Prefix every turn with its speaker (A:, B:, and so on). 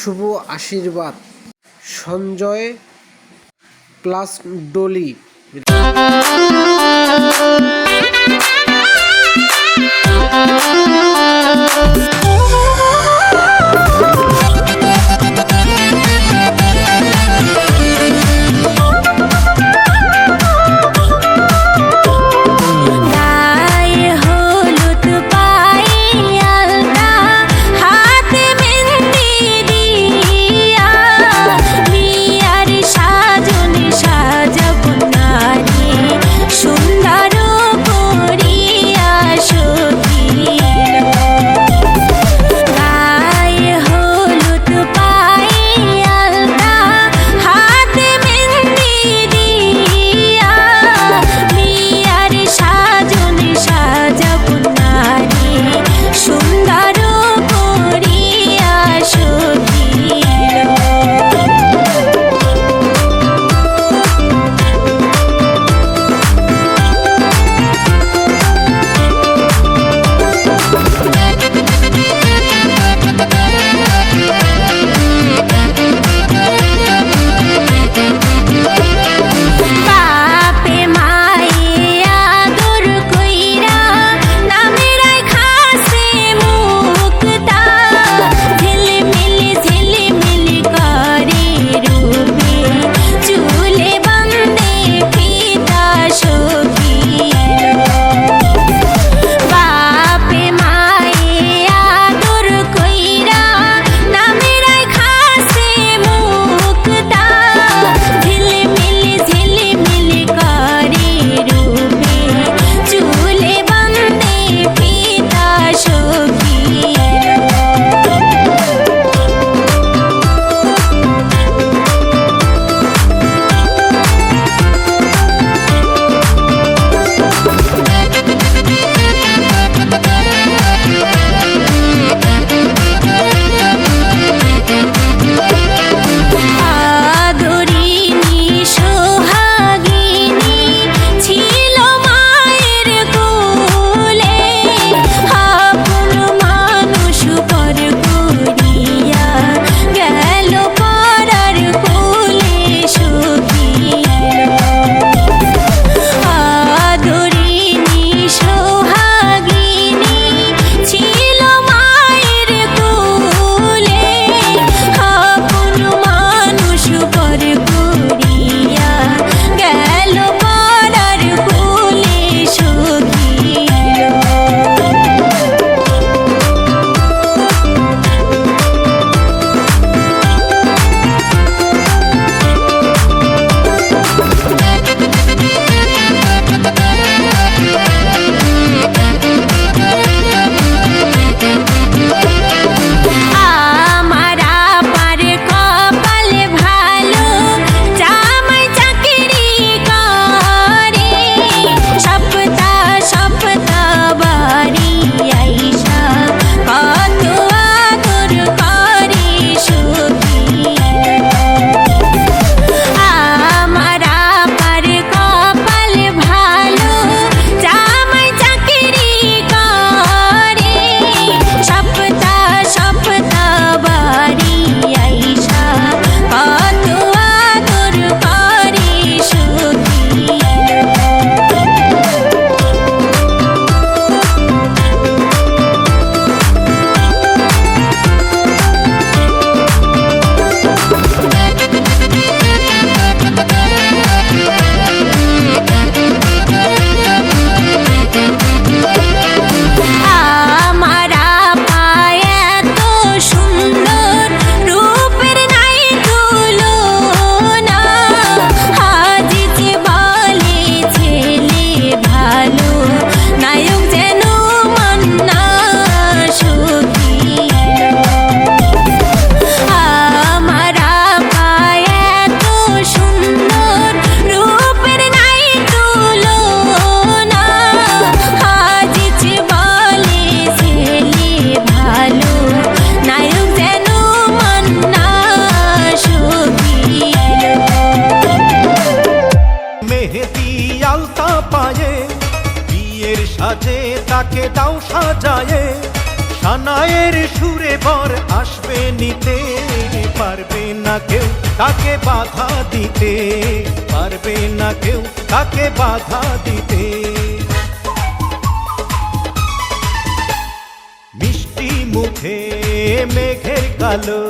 A: শুভ আশীর্বাদ। সঞ্জয় প্লাস ডলি
B: সাজে তাকে দাও সাজায়ে। সানায়ের সুরে বর আসবে নিতে। পারবে না কেউ তাকে বাধা দিতে। পারবে না কেউ তাকে বাধা দিতে। মিষ্টি মুখে মেঘের কালো